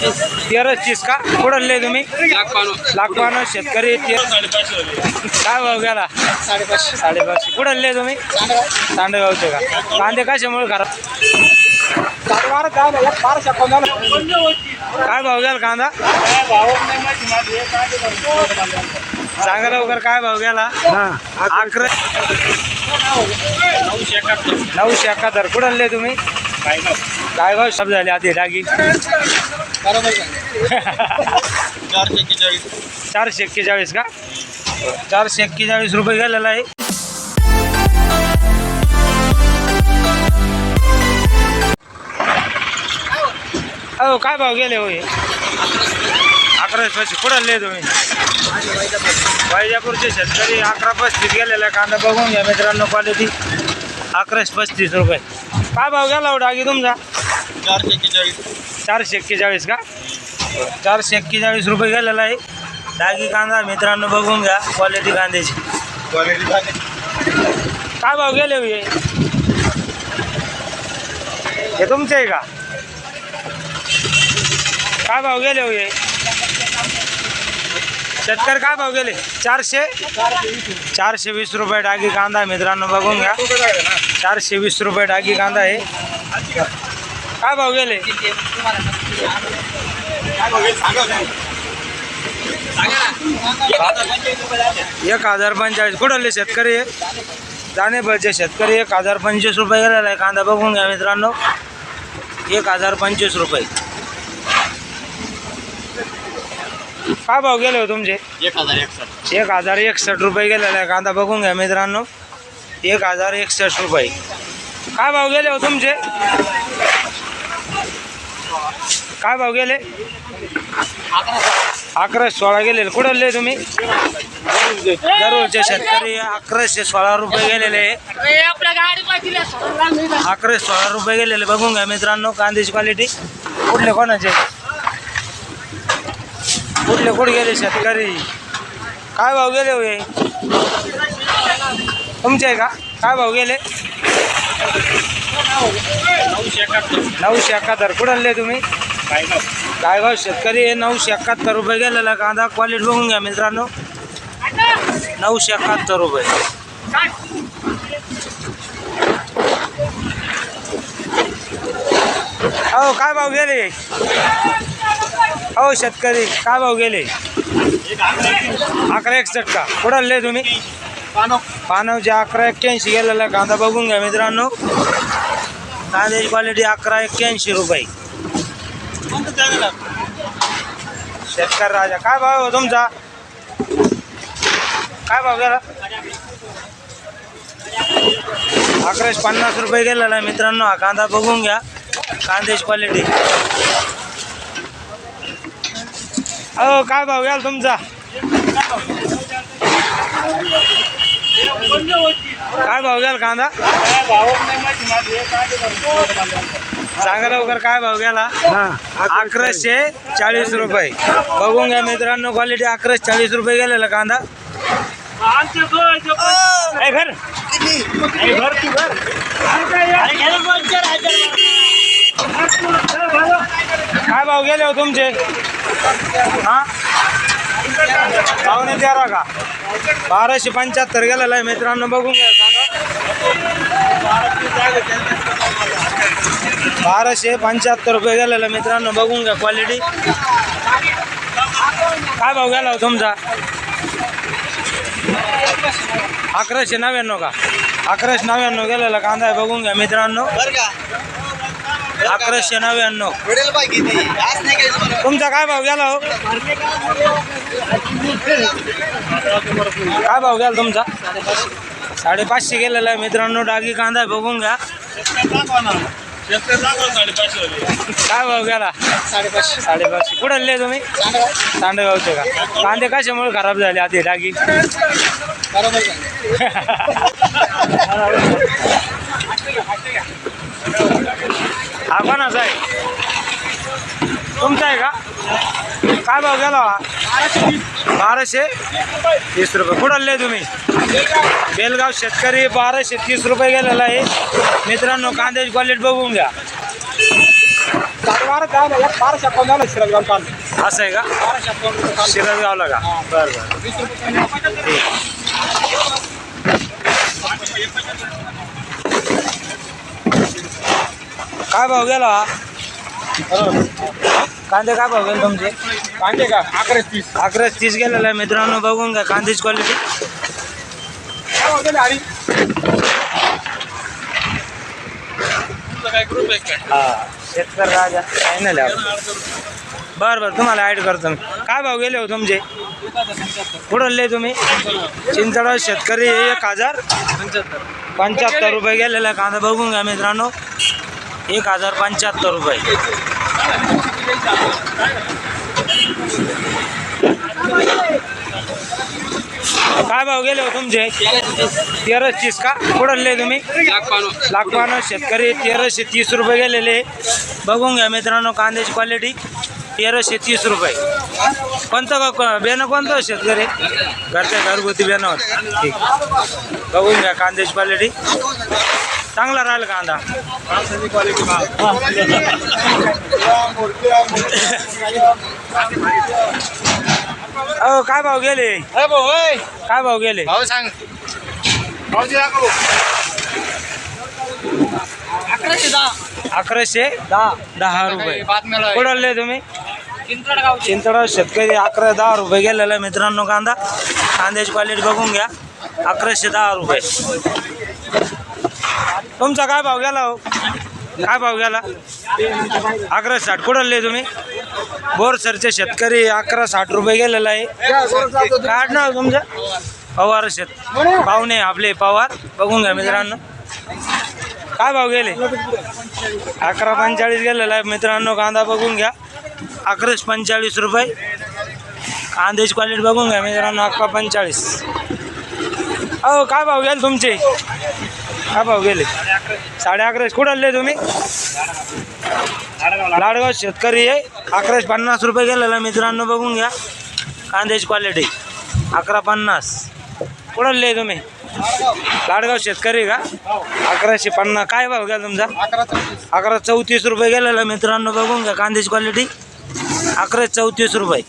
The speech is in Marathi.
तेरच तीस का? कुठले तुम्ही? लाखपानो शेतकरी काय भाव गेला? साडेपाचशे. साडेपाचशे. कुठले तुम्ही? तांडगावचे का? कांदे कशामुळे खराब? काय भाव गेला कांदा? सांगा लवकर काय भाव गेला? अकरा नऊशे एकाहत्तर. कुठले तुम्ही? काय भाव शब्द झाले आधी डागी चारशे एक्केचाळीस का? चारशे एक्केचाळीस रुपये गेलेला आहे अहो काय भाव गेले होय अकरा पैसे पुढे तुम्ही? वैजापूरचे शेतकरी अकरा पस्तीस गेलेला कांदा बघून घ्या मित्रांनो क्वालिटी अकराशे पस्तीस रुपये. काय भाव गेला हो डागी तुमचा? चारशे एक्केचाळीस. चारशे एक्केचाळीस का? चारशे एक्केचाळीस रुपये गेलेला आहे. डागी कांदा मित्रांनो बघून घ्या क्वालिटी कांद्याची. काय भाव गेले हो हे? हे तुमचे आहे का? काय भाव गेले हो हे? शेतकरी काय भाव गेले? चारशे? चारशे वीस रुपये डागी कांदा मित्रांनो बघून घ्या. चारशे वीस रुपये डागी कांदा आहे. काय भाव गेले? एक हजार पंचेचाळीस. कुठले शेतकरी? जाणेभरचे शेतकरी एक हजार पंचवीस रुपये गेलेला आहे कांदा बघून घ्या मित्रांनो. एक हजार पंचवीस रुपये. काय भाव गेले हो तुमचे? एक हजार एकसष्ट. एक हजार एकसष्ट रुपये गेलेला आहे कांदा बघून घ्या मित्रांनो. एक हजार एकसष्ट रुपये. काय भाव गेले हो तुमचे? काय भाव गेले? अकराशे सोळा गेलेले कुठं लय तुम्ही? दररोजचे शेतकरी अकराशे सोळा रुपये गेलेले. अकराशे सोळा रुपये गेलेले. बघून घ्या मित्रांनो कांद्याची क्वालिटी कुठले कोणाचे? कुठले कुठे गेले शेतकरी? काय भाव गेले हो तुमचे आहे का? काय भाव गेले? नऊशे एकाहत्तर. कुठले तुम्ही? काय गाव शेतकरी हे नऊशे एकाहत्तर रुपये गेलेला कांदा. क्वालिटी बघून घ्या मित्रांनो. नऊशे एकाहत्तर रुपये. हो काय भाव गेले? हो शेतकरी काय भाव गेले? अकरा एकसष्ट. का कुठले तुम्ही? पानवचे अकरा एक्क्याऐंशी गेलेला कांदा. बघून घ्या मित्रांनो. कांद्याची क्वालिटी अकरा एक्क्याऐंशी रुपये. शेतकरी राजा. काय भाव आहे हो तुमचा? काय भाव गेला? अकराशे पन्नास रुपये गेलेला आहे मित्रांनो. हा कांदा बघून घ्या. कांद्याची क्वालिटी अहो काय भाव घ्याल तुमचा? काय भाव घ्याल कांदा? सांगा लवकर काय भाव गेला? अकराशे चाळीस रुपये. बघून घ्या मित्रांनो क्वालिटी अकराशे चाळीस रुपये गेलेला कांदा. घर. घर तू काय भाव गेले हो तुमचे? हा? पावणे तेरा का? बाराशे पंच्याहत्तर गेलेला आहे मित्रांनो बघून घ्या बाराशे पंच्याहत्तर रुपये गेलेला मित्रांनो बघून घ्या क्वालिटी काय भाव गेला हो तुमचा? अकराशे नव्याण्णव का? अकराशे नव्याण्णव गेलेला कांदा आहे बघून घ्या मित्रांनो. का. अकराशे नव्याण्णव. वडील बाई किती? आज नाही काय तुम्हाला तुमचा काय भाव गेला हो? काय भाव गेला तुमचा? साडेपाचशे गेलेला आहे मित्रांनो. डागी कांदा आहे बघून घ्या. काय भाव गेला? साडेपाचशे. साडेपाचशे. कुठले तुम्ही? सांगा तांडगावचे का? कांदे कशामुळे खराब झाले आधी डागी? बरोबर हा कोणाचा आहे. तुमचा आहे का? काय भाव गेला बाराशे तीस रुपये. कुठले तुम्ही? बेलगाव शेतकरी बाराशे तीस रुपये गेलेला आहे. मित्रांनो कांद्याची क्वालिटी बघून घ्या. असं आहे का? शिरसगावला का? बरं बरं. काय भाव गेला? हा कांदे काय भाव गेले तुमचे? कांदे का? अकरा तीस. अकरा तीस गेलेला आहे मित्रांनो बघून घ्या कांद्याची क्वालिटी काय भाव गेले हा शेतकरी राजा. फायनल आहे बरं बरं तुम्हाला ॲड करतो मी. काय भाव गेले हो तुमचे? कुठले तुम्ही? चिंचडा शेतकरी एक हजार. पंच्याहत्तर. रुपये गेलेला कांदा. बघून घ्या मित्रांनो. एक हजार पंच्याहत्तर रुपये. काय भाव गेले हो तुमचे? तेराशे तीस का? कुठले तुम्ही? लाखपानो शेतकरी तेराशे तीस रुपये गेलेले. बघून घ्या मित्रांनो कांद्याची क्वालिटी तेराशे तीस रुपये. कोणतं का बेनं कोणतं हो शेतकरी? घरच्या घरगुती बेनं होत ठीक. बघून घ्या कांद्याची क्वालिटी चांगला राहील कांदा. अहो काय गेले? भाऊ होय काय भाव गेले? भाऊ सांग. अकराशे दहा. अकराशे दहा. दहा रुपये. कुठले तुम्ही? चिंचडगाव चिंतळा शेतकरी अकरा दहा रुपये गेलेला मित्रांनो कांदा. कांद्याची क्वालिटी बघून घ्या. अकराशे दहा रुपये. तुमचा काय भाव गेला हो? काय भाव गेला? अकरा साठ. कुठले तुम्ही? बोरसरचे शेतकरी अकरा साठ रुपये गेलेला आहे. काय नाव तुमचं? पवार शेत. पाहुणे आपले पवार. बघून घ्या मित्रांनो. काय भाव गेले? अकरा पंचेचाळीस गेलेला आहे मित्रांनो. कांदा बघून घ्या. अकराच पंचेचाळीस रुपये. कांद्याची क्वालिटी बघून घ्या मित्रांनो. अकरा पंचेचाळीस अहो काय भाव गेले तुमचे? हा भाव गेले. साडे अकराशे. कुठं आले तुम्ही? लाडगाव शेतकरी आहे. अकराशे पन्नास रुपये गेलेला मित्रांनो बघून घ्या. कांद्याची क्वालिटी अकरा पन्नास. कुठं आले तुम्ही? लाडगाव शेतकरी का? अकराशे पन्नास. काय भाव गेला तुमचा? अकरा चौतीस अकरा चौतीस रुपये गेलेला मित्रांनो बघून घ्या. कांद्याची क्वालिटी अकरा चौतीस रुपये.